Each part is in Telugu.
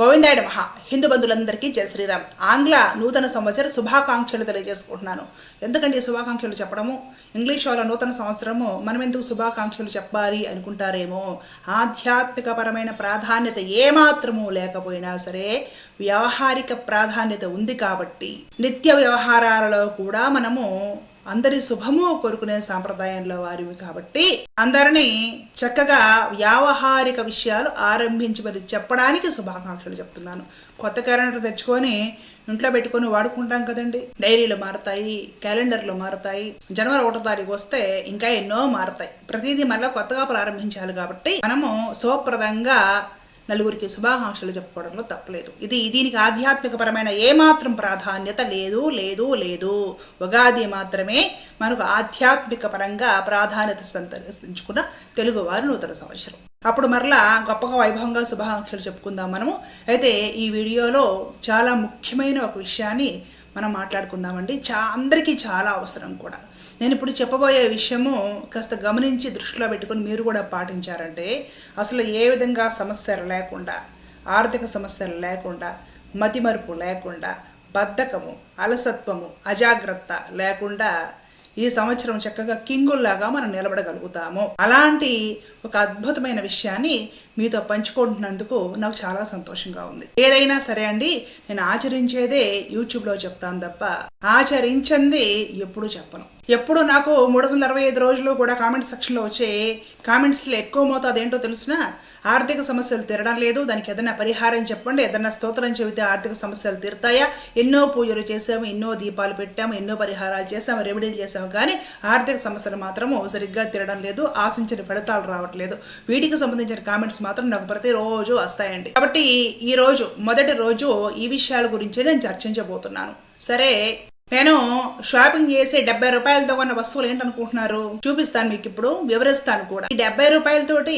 గోవిందాయుడు మహా హిందూ బంధువులందరికీ జయ శ్రీరామ్. ఆంగ్ల నూతన సంవత్సర శుభాకాంక్షలు తెలియజేసుకుంటున్నాను. ఎందుకంటే ఈ శుభాకాంక్షలు చెప్పడము ఇంగ్లీష్ వాళ్ళ నూతన సంవత్సరము మనం ఎందుకు శుభాకాంక్షలు చెప్పాలి అనుకుంటారేమో? ఆధ్యాత్మికపరమైన ప్రాధాన్యత ఏమాత్రము లేకపోయినా సరే వ్యవహారిక ప్రాధాన్యత ఉంది కాబట్టి నిత్య వ్యవహారాలలో కూడా మనము అందరి శుభము కోరుకునే సాంప్రదాయంలో వారివి కాబట్టి అందరినీ చక్కగా వ్యావహారిక విషయాలు ఆరంభించమని చెప్పడానికి శుభాకాంక్షలు చెప్తున్నాను. కొత్త క్యాలెండర్ తెచ్చుకొని ఇంట్లో పెట్టుకొని వాడుకుంటాం కదండి. డైరీలు మారుతాయి క్యాలెండర్లు మారుతాయి. జనవరి ఒకటో తారీఖు వస్తే ఇంకా ఎన్నో మారతాయి. ప్రతిదీ మళ్ళీ కొత్తగా ప్రారంభించాలి కాబట్టి మనము శుభప్రదంగా నలుగురికి శుభాకాంక్షలు చెప్పుకోవడంలో తప్పలేదు. ఇది దీనికి ఆధ్యాత్మికపరమైన ఏమాత్రం ప్రాధాన్యత లేదు లేదు లేదు. ఉగాది మాత్రమే మనకు ఆధ్యాత్మిక పరంగా ప్రాధాన్యత సంతరించుకున్న తెలుగువారి నూతన సంవత్సరం. అప్పుడు మరలా గొప్పగా వైభవంగా శుభాకాంక్షలు చెప్పుకుందాం మనము. అయితే ఈ వీడియోలో చాలా ముఖ్యమైన ఒక విషయాన్ని మనం మాట్లాడుకుందామండి. చా అందరికీ చాలా అవసరం కూడా. నేను ఇప్పుడు చెప్పబోయే విషయము కాస్త గమనించి దృష్టిలో పెట్టుకొని మీరు కూడా పాటించారంటే అసలు ఏ విధంగా సమస్యలు లేకుండా ఆర్థిక సమస్యలు లేకుండా మతిమరుపు లేకుండా బద్ధకము అలసత్వము అజాగ్రత్త లేకుండా ఈ సంవత్సరం చక్కగా కింగుల్లాగా మనం నిలబడగలుగుతాము. అలాంటి ఒక అద్భుతమైన విషయాన్ని మీతో పంచుకుంటున్నందుకు నాకు చాలా సంతోషంగా ఉంది. ఏదైనా సరే అండి నేను ఆచరించేదే యూట్యూబ్లో చెప్తాను తప్ప ఆచరించింది ఎప్పుడు చెప్పను. ఎప్పుడు నాకు మూడు వందల అరవై ఐదు రోజులు కూడా కామెంట్ సెక్షన్లో వచ్చే కామెంట్స్లో ఎక్కువ మోతాదు ఏంటో తెలిసిన ఆర్థిక సమస్యలు తీరడం లేదు. దానికి ఏదైనా పరిహారం చెప్పండి ఏదైనా స్తోత్రం చెబితే ఆర్థిక సమస్యలు తీరుతాయా? ఎన్నో పూజలు చేసాము ఎన్నో దీపాలు పెట్టాము ఎన్నో పరిహారాలు చేసాము రెమెడీలు చేసాము కానీ ఆర్థిక సమస్యలు మాత్రము సరిగ్గా తీరడం లేదు ఆశించిన ఫలితాలు రావట్లేదు. వీటికి సంబంధించిన కామెంట్స్ మాత్రం నాకు ప్రతిరోజు వస్తాయండి. కాబట్టి ఈ రోజు మొదటి రోజు ఈ విషయాల గురించి నేను చర్చించబోతున్నాను. సరే? నేను షాపింగ్ చేసి డెబ్బై రూపాయలతో కొన్న వస్తువులు ఏంటనుకుంటున్నారు? చూపిస్తాను మీకు ఇప్పుడు వివరిస్తాను కూడా. ఈ డెబ్బై రూపాయలతోటి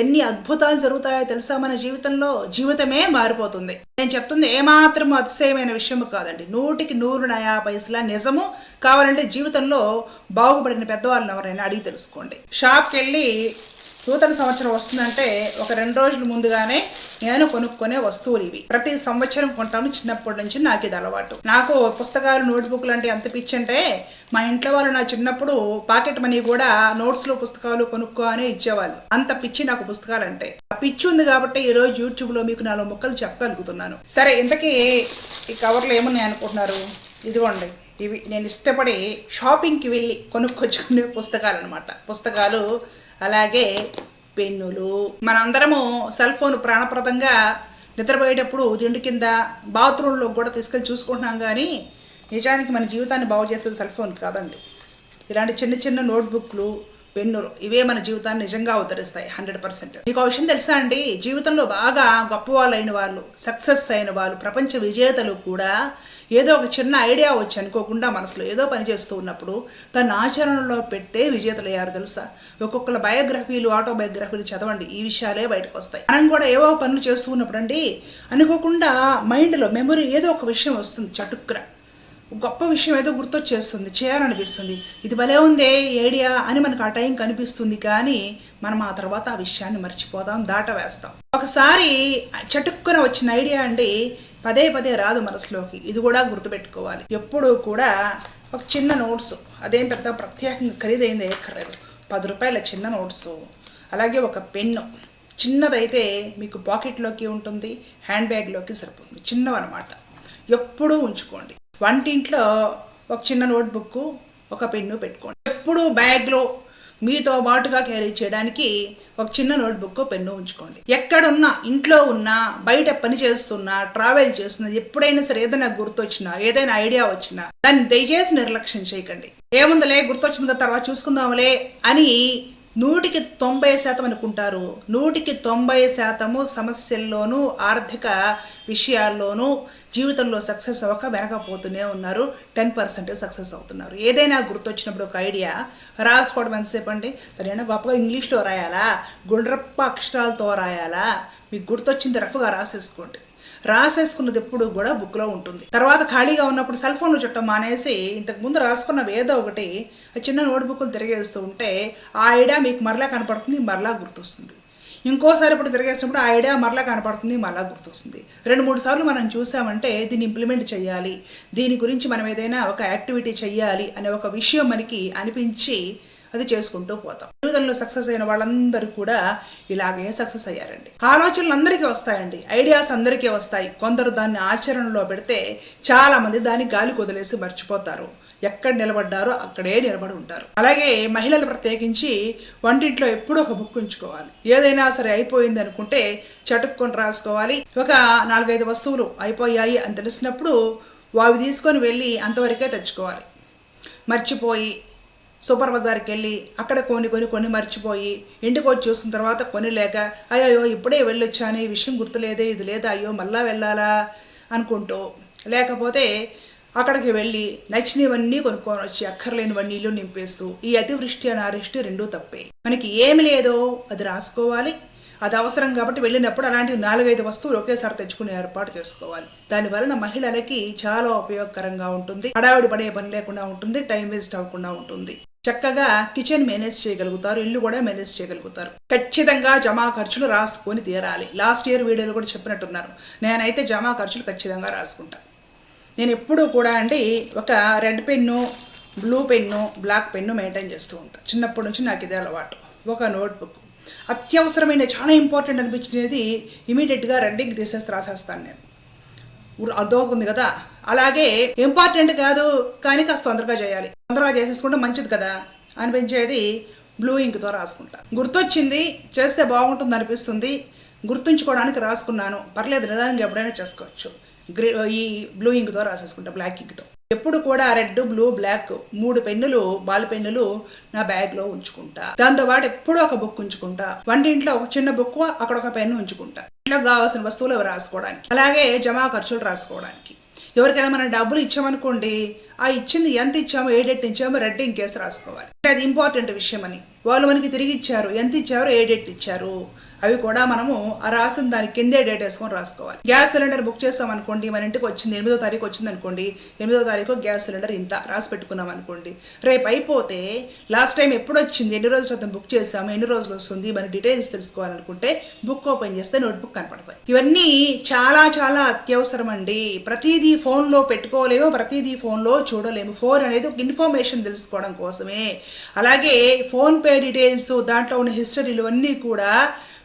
ఎన్ని అద్భుతాలు జరుగుతాయో తెలుసా? మన జీవితంలో జీవితమే మారిపోతుంది. నేను చెప్తుంది ఏమాత్రం అతిశయమైన విషయం కాదండి. నూటికి నూరు నయా పైసలా నిజము. కావాలంటే జీవితంలో బాగుపడిన పెద్దవాళ్ళని ఎవరైనా అడిగి తెలుసుకోండి. షాప్కి వెళ్ళి నూతన సంవత్సరం వస్తుందంటే ఒక రెండు రోజుల ముందుగానే నేను కొనుక్కునే వస్తువులు ఇవి. ప్రతి సంవత్సరం కొంటాను చిన్నప్పటి నుంచి నాకు ఇది అలవాటు. నాకు పుస్తకాలు నోట్బుక్లు అంటే ఎంత పిచ్చి అంటే మా ఇంట్లో వాళ్ళు నా చిన్నప్పుడు పాకెట్ మనీ కూడా నోట్స్లో పుస్తకాలు కొనుక్కో అని ఇచ్చేవాళ్ళు. అంత పిచ్చి నాకు పుస్తకాలు అంటే. ఆ పిచ్చి ఉంది కాబట్టి ఈరోజు యూట్యూబ్లో మీకు నాలుగు ముక్కలు చెప్పగలుగుతున్నాను. సరే ఇంతకీ ఈ కవర్లో ఏమున్నాయి అనుకుంటున్నారు? ఇదిగోండి. ఇవి. నేను ఇష్టపడి షాపింగ్కి వెళ్ళి కొనుక్కొచ్చుకునే పుస్తకాలు అనమాట పుస్తకాలు అలాగే పెన్నులు. మనందరము సెల్ ఫోన్ ప్రాణప్రదంగా నిద్రపోయేటప్పుడు దిండు కింద బాత్రూంలో కూడా తీసుకెళ్ళి చూసుకుంటున్నాం కానీ నిజానికి మన జీవితాన్ని బాగు చేసేది సెల్ ఫోన్ కాదండి. ఇలాంటి చిన్న చిన్న నోట్బుక్లు పెన్నులు ఇవే మన జీవితాన్ని నిజంగా ఉద్ధరిస్తాయి హండ్రెడ్ పర్సెంట్. మీకు ఒక విషయం తెలుసా అండి? జీవితంలో బాగా గొప్ప వాళ్ళు అయిన వాళ్ళు సక్సెస్ అయిన వాళ్ళు ప్రపంచ విజేతలు కూడా ఏదో ఒక చిన్న ఐడియా వచ్చి అనుకోకుండా మనసులో ఏదో పని చేస్తూ ఉన్నప్పుడు తన ఆచరణలో పెట్టే విజేతలు అయ్యారు తెలుసా? ఒక్కొక్కల బయోగ్రఫీలు ఆటోబయోగ్రఫీలు చదవండి. ఈ విషయాలే బయటకు వస్తాయి. మనం కూడా ఏవో పనులు చేస్తూ ఉన్నప్పుడు అండి అనుకోకుండా మైండ్లో మెమరీ ఏదో ఒక విషయం వస్తుంది చటుక్కున. గొప్ప విషయం ఏదో గుర్తొచ్చేస్తుంది చేయాలనిపిస్తుంది. ఇది భలే ఉందే ఏడియా అని మనకు ఆ టైం కనిపిస్తుంది కానీ మనం ఆ తర్వాత ఆ విషయాన్ని మర్చిపోదాం దాట వేస్తాం ఒకసారి చటుక్కున వచ్చిన ఐడియా అండి పదే పదే రాదు మనసులోకి. ఇది కూడా గుర్తుపెట్టుకోవాలి. ఎప్పుడూ కూడా ఒక చిన్న నోట్స్ అదేం పెద్ద ప్రత్యేకంగా ఖరీదైంది ఏక్కర్లేదు పది రూపాయల చిన్న నోట్స్ అలాగే ఒక పెన్ను. చిన్నదైతే మీకు పాకెట్లోకి ఉంటుంది హ్యాండ్ బ్యాగ్లోకి సరిపోతుంది. చిన్నవన్నమాట. ఎప్పుడూ ఉంచుకోండి. వంటింట్లో ఒక చిన్న నోట్బుక్ ఒక పెన్ను పెట్టుకోండి. ఎప్పుడూ బ్యాగ్లో మీతో పాటుగా క్యారీ చేయడానికి ఒక చిన్న నోట్బుక్ పెన్ను ఉంచుకోండి. ఎక్కడున్నా ఇంట్లో ఉన్నా బయట పని చేస్తున్నా ట్రావెల్ చేస్తున్నా ఎప్పుడైనా సరే ఏదైనా గుర్తొచ్చినా ఏదైనా ఐడియా వచ్చినా దాన్ని దయచేసి నిర్లక్ష్యం చేయకండి. ఏముందిలే గుర్తొచ్చింది కదా తర్వాత చూసుకుందాంలే అని నూటికి తొంభై శాతం అనుకుంటారు. నూటికి తొంభై శాతము సమస్యల్లోనూ ఆర్థిక విషయాల్లోనూ జీవితంలో సక్సెస్ అవ్వక వెనకపోతూనే ఉన్నారు. టెన్ పర్సెంట్ సక్సెస్ అవుతున్నారు. ఏదైనా గుర్తొచ్చినప్పుడు ఒక ఐడియా రాసుకోవడం ఎంతసేపు అండి? దాని గొప్పగా ఇంగ్లీష్లో రాయాలా? గుండ్రప్ప అక్షరాలతో రాయాలా? మీకు గుర్తొచ్చింది రఫ్గా రాసేసుకోండి. రాసేసుకున్నది ఎప్పుడు కూడా బుక్లో ఉంటుంది. తర్వాత ఖాళీగా ఉన్నప్పుడు సెల్ ఫోన్లో చుట్టం మానేసి ఇంతకు ముందు రాసుకున్నవి ఏదో ఒకటి చిన్న నోట్బుక్లు తిరిగేస్తూ ఉంటే ఆ ఐడియా మీకు మరలా కనపడుతుంది మరలా గుర్తొస్తుంది. ఇంకోసారి ఇప్పుడు తిరిగేసినప్పుడు ఆ ఐడియా మరలా కనపడుతుంది మరలా గుర్తొస్తుంది. రెండు మూడు సార్లు మనం చూసామంటే దీన్ని ఇంప్లిమెంట్ చేయాలి. దీని గురించి మనం ఏదైనా ఒక యాక్టివిటీ చేయాలి అనే ఒక విషయం మనకి అనిపించి అది చేసుకుంటూ పోతాం. జీవితంలో సక్సెస్ అయిన వాళ్ళందరూ కూడా ఇలాగే సక్సెస్ అయ్యారండి. ఆలోచనలు అందరికీ వస్తాయండి. ఐడియాస్ అందరికీ వస్తాయి. కొందరు దాన్ని ఆచరణలో పెడితే చాలామంది దాన్ని గాలి కుదిలేసి మర్చిపోతారు. ఎక్కడ నిలబడ్డారో అక్కడే నిలబడి ఉంటారు. అలాగే మహిళలు ప్రత్యేకించి వంటింట్లో ఎప్పుడూ ఒక బుక్ ఉంచుకోవాలి. ఏదైనా సరే అయిపోయింది అనుకుంటే చటుక్కొని రాసుకోవాలి. ఒక నాలుగైదు వస్తువులు అయిపోయాయి అని తెలిసినప్పుడు అవి తీసుకొని వెళ్ళి అంతవరకే తెచ్చుకోవాలి. మర్చిపోయి సూపర్ బజార్కి వెళ్ళి అక్కడ కొన్ని కొన్ని కొన్ని మర్చిపోయి ఇంటికి వచ్చి చూసిన తర్వాత కొని లేక అయ్యో ఇప్పుడే వెళ్ళొచ్చాను ఈ విషయం గుర్తులేదే ఇది లేదా అయ్యో మళ్ళా వెళ్ళాలా? అనుకుంటూ లేకపోతే అక్కడికి వెళ్ళి నచ్చినవన్నీ కొనుక్కొని వచ్చి అక్కర్లేనివన్నీ ఇల్లు నింపేస్తూ ఈ అతివృష్టి అనావృష్టి రెండూ తప్పే. మనకి ఏమి లేదో అది రాసుకోవాలి. అది అవసరం కాబట్టి వెళ్ళినప్పుడు అలాంటి నాలుగైదు వస్తువులు ఒకేసారి తెచ్చుకునే ఏర్పాటు చేసుకోవాలి. దాని వలన మహిళలకి చాలా ఉపయోగకరంగా ఉంటుంది. హడావిడి పడే పని లేకుండా ఉంటుంది. టైం వేస్ట్ అవ్వకుండా ఉంటుంది. చక్కగా కిచెన్ మేనేజ్ చేయగలుగుతారు. ఇల్లు కూడా మేనేజ్ చేయగలుగుతారు. ఖచ్చితంగా జమా ఖర్చులు రాసుకొని తీరాలి. లాస్ట్ ఇయర్ వీడియోలో కూడా చెప్పినట్టున్నారు. నేనైతే జమా ఖర్చులు ఖచ్చితంగా రాసుకుంటాను నేను ఎప్పుడూ కూడా అండి ఒక red pen blue pen black pen maintain చేస్తూ ఉంటాను చిన్నప్పటి నుంచి నాకు ఇదే అలవాటు. ఒక నోట్బుక్. అత్యవసరమైన చాలా ఇంపార్టెంట్ అనిపించినది ఇమీడియట్గా రెడ్డింగ్ తీసేసి రాసేస్తాను నేను. అర్థమవుతుంది కదా? అలాగే ఇంపార్టెంట్ కాదు కానీ కాస్త తొందరగా చేయాలి. తొందరగా చేసేసుకుంటే మంచిది కదా? అనిపించేది బ్లూ ఇంక్తో రాసుకుంటా. గుర్తొచ్చింది చేస్తే బాగుంటుంది అనిపిస్తుంది. గుర్తుంచుకోవడానికి రాసుకున్నాను. పర్లేదు నిదానంగా ఎప్పుడైనా చేసుకోవచ్చు. గ్రీ ఈ బ్లూ ఇంక్తో రాసేసుకుంటా బ్లాక్ ఇంక్తో ఎప్పుడు కూడా రెడ్ బ్లూ బ్లాక్ మూడు పెన్నులు బాల్ పెన్నులు నా బ్యాగ్లో ఉంచుకుంటా. దాంతో పాటు ఎప్పుడూ ఒక బుక్ ఉంచుకుంటా. వంటింట్లో ఒక చిన్న బుక్ అక్కడ ఒక పెన్ను ఉంచుకుంటా. ఇంట్లో కావాల్సిన వస్తువులు రాసుకోవడానికి. అలాగే జమా ఖర్చులు రాసుకోవడానికి. ఎవరికైనా మనం డబ్బులు ఇచ్చామనుకోండి ఆ ఇచ్చింది ఎంత ఇచ్చామో ఏ డేట్ ఇచ్చామో రెడ్ ఇంకేసి రాసుకోవాలి. అది ఇంపార్టెంట్ విషయం అని వాళ్ళు మనకి తిరిగి ఇచ్చారు ఎంత ఇచ్చారు ఏ డేట్ ఇచ్చారు అవి కూడా మనము ఆ రాసిన దాని కిందే డేట్ వేసుకొని రాసుకోవాలి. గ్యాస్ సిలిండర్ బుక్ చేస్తాం అనుకోండి మన ఇంటికి వచ్చింది ఎనిమిదో తారీఖు వచ్చింది అనుకోండి ఎనిమిదో తారీఖు గ్యాస్ సిలిండర్ ఇంత రాసి పెట్టుకున్నాం అనుకోండి రేపు అయిపోతే లాస్ట్ టైం ఎప్పుడు వచ్చింది ఎన్ని రోజుల క్రితం బుక్ చేసాము ఎన్ని రోజులు వస్తుంది మన డీటెయిల్స్ తెలుసుకోవాలనుకుంటే బుక్ ఓపెన్ చేస్తే నోట్బుక్ కనపడతాయి. ఇవన్నీ చాలా చాలా అత్యవసరం అండి. ప్రతిదీ ఫోన్లో పెట్టుకోలేము ప్రతిదీ ఫోన్లో చూడలేము. ఫోన్ అనేది ఒక ఇన్ఫర్మేషన్ తెలుసుకోవడం కోసమే. అలాగే ఫోన్ పే డీటెయిల్స్ దాంట్లో ఉన్న హిస్టరీలు అన్నీ కూడా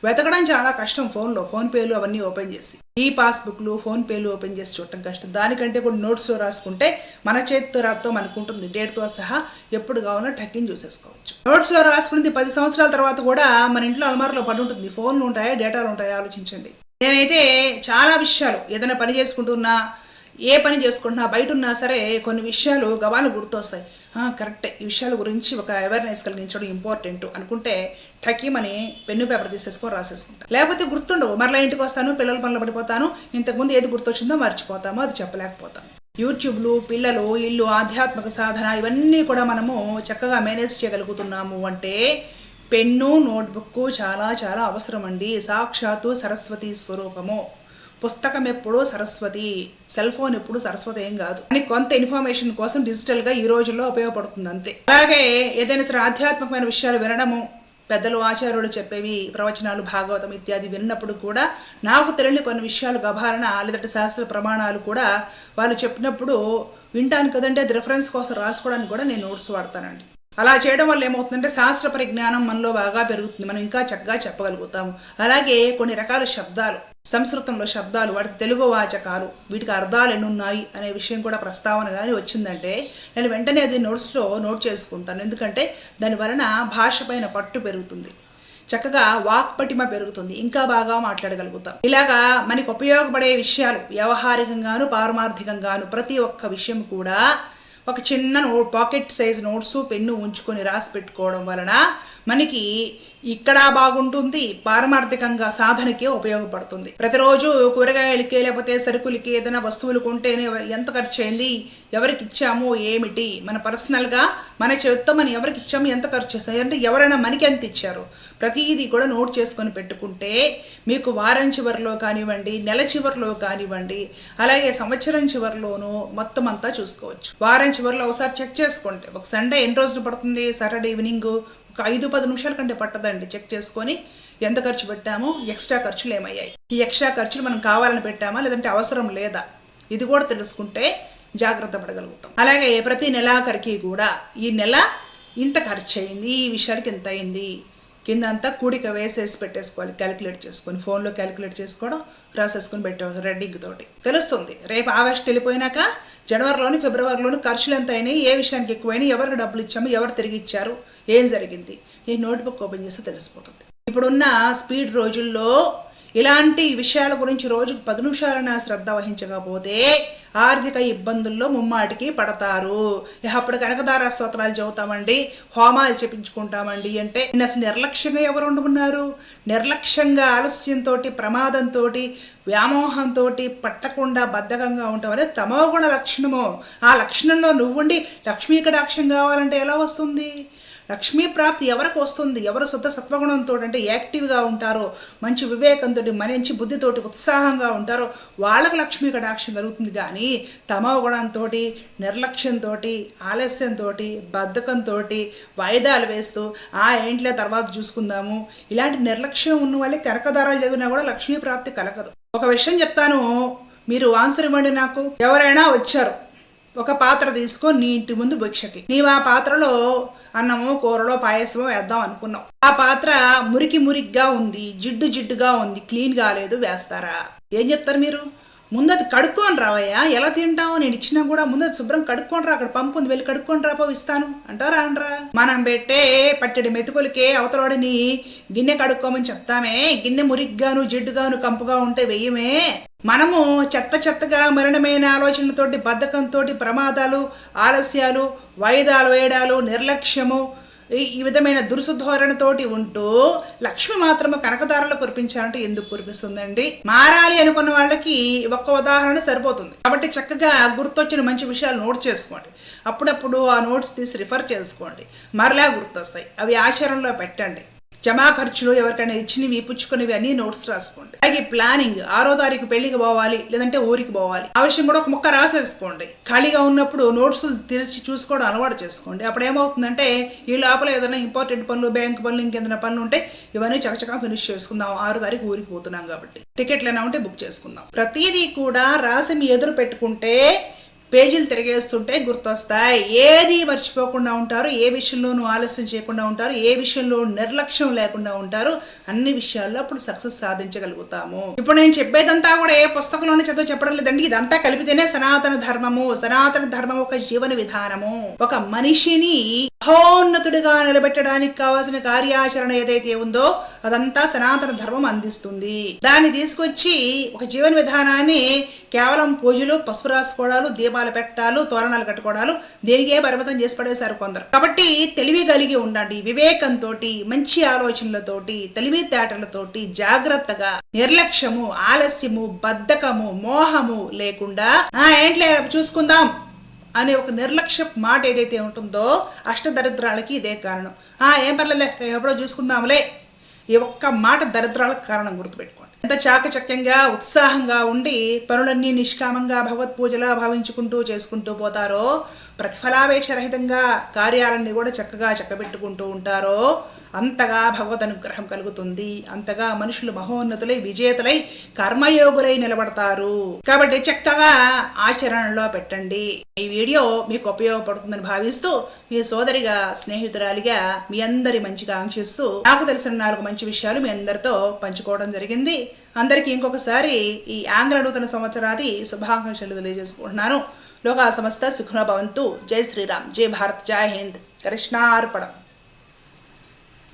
వెతకడం చాలా కష్టం ఫోన్లో. ఫోన్పేలు అవన్నీ ఓపెన్ చేసి. ఈ పాస్బుక్లు ఫోన్పేలు ఓపెన్ చేసి చూడటం కష్టం. దానికంటే కూడా నోట్స్లో రాసుకుంటే మన చేతితో రాతో మనకు ఉంటుంది డేట్తో సహా ఎప్పుడు కావాలో టక్కిని చూసేసుకోవచ్చు. నోట్స్లో రాసుకుంది పది సంవత్సరాల తర్వాత కూడా మన ఇంట్లో అలమారలో పడి ఉంటుంది. ఫోన్లు ఉంటాయా డేటాలు ఉంటాయా ఆలోచించండి. నేనైతే చాలా విషయాలు ఏదైనా పని చేసుకుంటున్నా ఏ పని చేసుకుంటున్నా బయట ఉన్నా సరే కొన్ని విషయాలు గవాలు గుర్తొస్తాయి. కరెక్టే. ఈ విషయాల గురించి ఒక అవేర్నెస్ కలిగించడం ఇంపార్టెంట్ అనుకుంటే టకీమని పెన్ను పేపర్ తీసేసుకొని రాసేసుకుంటా. లేకపోతే గుర్తుండవు. మరలా ఇంటికి వస్తాను పిల్లల పనులు పడిపోతాను ఇంతకుముందు ఏది గుర్తొచ్చిందో మర్చిపోతామో అది చెప్పలేకపోతాము యూట్యూబ్లు పిల్లలు ఇల్లు ఆధ్యాత్మిక సాధన ఇవన్నీ కూడా మనము చక్కగా మేనేజ్ చేయగలుగుతున్నాము అంటే పెన్ను నోట్బుక్ చాలా చాలా అవసరం అండి సాక్షాత్తు సరస్వతి స్వరూపము. పుస్తకం ఎప్పుడు సరస్వతి సెల్ ఫోన్ ఎప్పుడు సరస్వతి ఏం కాదు. కానీ కొంత ఇన్ఫర్మేషన్ కోసం డిజిటల్గా ఈ రోజుల్లో ఉపయోగపడుతుంది అంతే. అలాగే ఏదైనా సరే ఆధ్యాత్మికమైన విషయాలు వినడము పెద్దలు ఆచార్యులు చెప్పేవి ప్రవచనాలు భాగవతం ఇత్యాది విన్నప్పుడు కూడా నాకు తెలియని కొన్ని విషయాలు గభారణ లేదంటే శాస్త్ర ప్రమాణాలు కూడా వాళ్ళు చెప్పినప్పుడు వింటాను కదంటే అది రిఫరెన్స్ కోసం రాసుకోవడానికి కూడా నేను నోట్స్ వాడతానండి. అలా చేయడం వల్ల ఏమవుతుందంటే శాస్త్ర పరిజ్ఞానం మనలో బాగా పెరుగుతుంది. మనం ఇంకా చక్కగా చెప్పగలుగుతాము. అలాగే కొన్ని రకాల శబ్దాలు. సంస్కృతంలో శబ్దాలు వాటికి తెలుగు వాచకాలు వీటికి అర్థాలు ఎన్ని ఉన్నాయి అనే విషయం కూడా ప్రస్తావన కానీ వచ్చిందంటే నేను వెంటనే అది నోట్స్లో నోట్ చేసుకుంటాను. ఎందుకంటే దాని వలన భాష పైన పట్టు పెరుగుతుంది. చక్కగా వాక్పటిమ పెరుగుతుంది. ఇంకా బాగా మాట్లాడగలుగుతాం. ఇలాగా మనకి ఉపయోగపడే విషయాలు వ్యవహారికంగాను పారమార్థికంగాను ప్రతి ఒక్క విషయం కూడా ఒక చిన్న నో పాకెట్ సైజ్ నోట్స్ పెన్ను ఉంచుకొని రాసి పెట్టుకోవడం వలన మనకి ఇక్కడ బాగుంటుంది పారమార్థికంగా సాధనకే ఉపయోగపడుతుంది. ప్రతిరోజు కూరగాయలకి లేకపోతే సరుకులకి ఏదైనా వస్తువులు కొంటేనే ఎంత ఖర్చు అయింది ఎవరికి ఇచ్చాము ఏమిటి? మన పర్సనల్గా మన చేత్తో మనం ఎవరికి ఇచ్చాము ఎంత ఖర్చు చేసాయి అంటే ఎవరైనా మనకి ఎంత ఇచ్చారు? ప్రతిదీ కూడా నోట్ చేసుకొని పెట్టుకుంటే మీకు వారం చివరిలో కానివ్వండి నెల చివరిలో కానివ్వండి అలాగే సంవత్సరం చివరిలోనూ మొత్తం అంతా చూసుకోవచ్చు. వారం చివరిలో ఒకసారి చెక్ చేసుకోండి ఒక సండే ఎన్ని రోజులు పడుతుంది? సాటర్డే ఈవినింగ్ ఒక ఐదు పది నిమిషాల కంటే పట్టదండి. చెక్ చేసుకొని ఎంత ఖర్చు పెట్టాము ఎక్స్ట్రా ఖర్చులు ఏమయ్యాయి. ఈ ఎక్స్ట్రా ఖర్చులు మనం కావాలని పెట్టామా లేదంటే అవసరం లేదా? ఇది కూడా తెలుసుకుంటే జాగ్రత్త పడగలుగుతాం. అలాగే ప్రతి నెలాఖరికి కూడా ఈ నెల ఇంత ఖర్చు అయింది ఈ విషయానికి ఇంత అయింది. కింద అంతా కూడిక వేసేసి పెట్టేసుకోవాలి క్యాలిక్యులేట్ చేసుకొని ఫోన్లో క్యాలిక్యులేట్ చేసుకోవడం రాసేసుకొని పెట్టేవాళ్ళు రెడ్డింగ్ తోటి. తెలుస్తుంది. రేపు ఆగస్ట్ వెళ్ళిపోయినాక జనవరిలోని ఫిబ్రవరిలోని ఖర్చులు ఎంత అయినాయి ఏ విషయానికి ఎక్కువైనాయి ఎవరికి డబ్బులు ఇచ్చాము ఎవరు తిరిగి ఇచ్చారు ఏం జరిగింది ఈ నోట్బుక్ ఓపెన్ చేస్తే తెలిసిపోతుంది. ఇప్పుడున్న స్పీడ్ రోజుల్లో ఇలాంటి విషయాల గురించి రోజుకు పది నిమిషాలైనా శ్రద్ధ వహించకపోతే ఆర్థిక ఇబ్బందుల్లో ముమ్మాటికి పడతారు. అప్పుడు కనకదార స్తోత్రాలు చదువుతామండి. హోమాలు చెప్పించుకుంటామండి అంటే నిన్న అసలు నిర్లక్ష్యంగా ఎవరు ఉండమన్నారు నిర్లక్ష్యంగా ఆలస్యంతో ప్రమాదంతో వ్యామోహంతో పట్టకుండా బద్ధకంగా ఉంటామని తమోగుణ లక్షణము. ఆ లక్షణంలో నువ్వుండి లక్ష్మీ కటాక్షం కావాలంటే ఎలా వస్తుంది? లక్ష్మీ ప్రాప్తి ఎవరికి వస్తుంది? ఎవరు శుద్ధ సత్వగుణంతో అంటే యాక్టివ్గా ఉంటారో మంచి వివేకంతో మంచి బుద్ధితోటి ఉత్సాహంగా ఉంటారో వాళ్ళకు లక్ష్మీ కటాక్షం కలుగుతుంది. కానీ తమో గుణంతో నిర్లక్ష్యంతో ఆలస్యంతో బద్ధకంతో వాయిదాలు వేస్తూ ఆ ఏంట్లే తర్వాత చూసుకుందాము. ఇలాంటి నిర్లక్ష్యం ఉన్న వాళ్ళే కనకదారాలు చదివినా కూడా లక్ష్మీ ప్రాప్తి కలగదు. ఒక విషయం చెప్తాను. మీరు ఆన్సర్ ఇవ్వండి నాకు. ఎవరైనా వచ్చారు. ఒక పాత్ర తీసుకొని నీ ఇంటి ముందు భిక్షకి. నీవు ఆ పాత్రలో అన్నము కూరలో పాయసమో వేద్దాం అనుకున్నాం. ఆ పాత్ర మురికి మురికిగా ఉంది జిడ్డు జిడ్డుగా ఉంది క్లీన్ కాలేదు వేస్తారా? ఏం చెప్తారు మీరు? ముందు అది కడుక్కొని రావయ్యా ఎలా తింటావు? నేను ఇచ్చినా కూడా ముందు అది శుభ్రం కడుక్కొని రా అక్కడ పంపు ఉంది వెళ్ళి కడుక్కొని రాపో ఇస్తాను. అంటారా అనరా? మనం పెట్టే పట్టెడు మెతుకులకే అవతలవాడిని గిన్నె కడుక్కోమని చెప్తామే. గిన్నె మురిగ్గాను జిడ్డుగాను కంపుగా ఉంటే వెయ్యమే. మనము చెత్త చెత్తగా మరణమైన ఆలోచనలతోటి బద్ధకంతో ప్రమాదాలు ఆలస్యాలు వాయిదాలు వేయడాలు నిర్లక్ష్యము ఈ ఈ విధమైన దురుసుధోరణితోటి ఉంటూ లక్ష్మి మాత్రము కనకదారులు కురిపించాలంటే ఎందుకు కురిపిస్తుందండి? మారాలి అనుకున్న వాళ్ళకి ఒక్క ఉదాహరణ సరిపోతుంది. కాబట్టి చక్కగా గుర్తొచ్చిన మంచి విషయాలు నోట్ చేసుకోండి. అప్పుడప్పుడు ఆ నోట్స్ తీసి రిఫర్ చేసుకోండి. మరలా గుర్తొస్తాయి. అవి ఆచరణలో పెట్టండి. జమా ఖర్చులు ఎవరికైనా ఇచ్చినవి పుచ్చుకునేవి అన్ని నోట్స్ రాసుకోండి. అలాగే ప్లానింగ్ ఆరో తారీఖు పెళ్ళికి పోవాలి లేదంటే ఊరికి పోవాలి. ఆ విషయం కూడా ఒక ముక్క రాసేసుకోండి. ఖాళీగా ఉన్నప్పుడు నోట్స్ తెరిచి చూసుకోవడం అలవాటు చేసుకోండి. అప్పుడు ఏమవుతుందంటే ఈ లోపల ఏదైనా ఇంపార్టెంట్ పనులు బ్యాంక్ పనులు ఇంకేదైనా పనులు ఉంటే ఇవన్నీ చకచకా ఫినిష్ చేసుకుందాం. ఆరు తారీఖు ఊరికి పోతున్నాం కాబట్టి. టికెట్లు అయినా ఉంటే బుక్ చేసుకుందాం. ప్రతిదీ కూడా రాసి మీ ఎదురు పెట్టుకుంటే పేజీలు తిరిగేస్తుంటే గుర్తొస్తాయి. ఏది మర్చిపోకుండా ఉంటారు ఏ విషయంలోనూ ఆలస్యం చేయకుండా ఉంటారు ఏ విషయంలో నిర్లక్ష్యం లేకుండా ఉంటారు అన్ని విషయాల్లో అప్పుడు సక్సెస్ సాధించగలుగుతాము. ఇప్పుడు నేను చెప్పేదంతా కూడా ఏ పుస్తకంలోనే చదువు చెప్పడం లేదండి. ఇదంతా కలిపితేనే సనాతన ధర్మము. సనాతన ధర్మం ఒక జీవన విధానము. ఒక మనిషిని మహోన్నతుడిగా నిలబెట్టడానికి కావాల్సిన కార్యాచరణ ఏదైతే ఉందో అదంతా సనాతన ధర్మం అందిస్తుంది. దాన్ని తీసుకొచ్చి ఒక జీవన విధానాన్ని కేవలం పూజలు పసుపు రాసుకోవడాలు దీపాలు పెట్టాలు తోరణాలు కట్టుకోవడాలు దేనికే పరిమితం చేసి పడేశారు కొందరు. కాబట్టి తెలివి కలిగి ఉండండి. వివేకంతో మంచి ఆలోచనలతోటి తెలివితేటలతోటి జాగ్రత్తగా నిర్లక్ష్యము ఆలస్యము బద్ధకము మోహము లేకుండా ఆ ఏంట్లే చూసుకుందాం. అనే ఒక నిర్లక్ష్య మాట ఏదైతే ఉంటుందో అష్టదరిద్రాలకి ఇదే కారణం. ఆ ఏం పర్లేదులే ఎప్పుడో చూసుకుందాంలే ఈ ఒక్క మాట దరిద్రాలకు కారణం గుర్తుపెట్టుకోండి. ఎంత చాకచక్యంగా ఉత్సాహంగా ఉండి పనులన్నీ నిష్కామంగా భగవత్పూజలా భావించుకుంటూ చేసుకుంటూ పోతారో ప్రతిఫలాపేక్ష రహితంగా కార్యాలన్నీ కూడా చక్కగా చక్కబెట్టుకుంటూ ఉంటారో అంతగా భగవద్ అనుగ్రహం కలుగుతుంది. అంతగా మనుషులు మహోన్నతులై విజేతలై కర్మయోగులై నిలబడతారు. కాబట్టి చక్కగా ఆచరణలో పెట్టండి. ఈ వీడియో మీకు ఉపయోగపడుతుందని భావిస్తూ మీ సోదరిగా స్నేహితురాలిగా మీ అందరి మంచిగా ఆంక్షిస్తూ నాకు తెలిసిన నాలుగు మంచి విషయాలు మీ అందరితో పంచుకోవడం జరిగింది. అందరికీ ఇంకొకసారి ఈ ఆంగ్ల నూతన సంవత్సరాది శుభాకాంక్షలు తెలియజేసుకుంటున్నాను. లోకా సమస్త సుఖనో భవంతు. జై శ్రీరామ్. జై భారత్. జై హింద్. కృష్ణార్పణం.